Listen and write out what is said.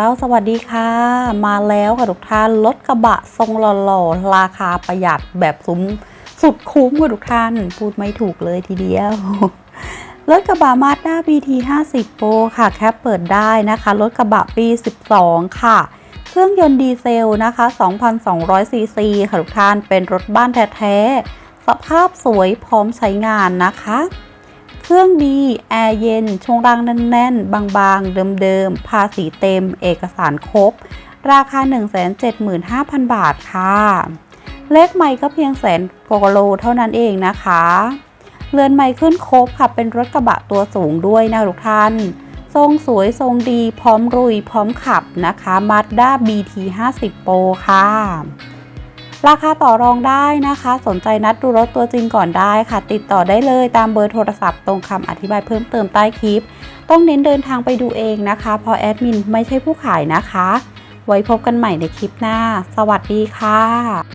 เราสวัสดีค่ะ มาแล้วค่ะทุกท่านรถกระบะทรงหล่อๆ ราคาประหยัดแบบซุ้มสุดคุ้มค่ะทุกท่าน พูดไม่ถูกเลยทีเดียว รถกระบะมาด้า BT 50 Pro ค่ะ แคปเปิดได้นะคะ รถกระบะปี 12 ค่ะ เครื่องยนต์ดีเซลนะคะ 2,200 ซีซีค่ะทุกท่านเป็นรถบ้านแท้ๆ สภาพสวยพร้อมใช้งานนะคะ เครื่องดี แอร์เย็น ชงล่างแน่นๆ บางๆ เดิมๆ ภาษีเต็ม เอกสารครบ ราคา 175,000 บาทค่ะ เลขไม่ก็เพียงแสนกว่าโลเท่านั้นเองนะคะ เรือนไม้ขึ้นครบค่ะ เป็นรถกระบะตัวสูงด้วยนะทุกท่าน ทรงสวยทรงดีพร้อมรุยพร้อมขับนะคะ Mazda BT 50 Pro ค่ะ ราคาต่อรองได้นะคะ สนใจนัดดูรถตัวจริงก่อนได้ค่ะ ติดต่อได้เลยตามเบอร์โทรศัพท์ตรงคำอธิบายเพิ่มเติมใต้คลิป ต้องเน้นเดินทางไปดูเองนะคะ เพราะแอดมินไม่ใช่ผู้ขายนะคะ ไว้พบกันใหม่ในคลิปหน้า สวัสดีค่ะ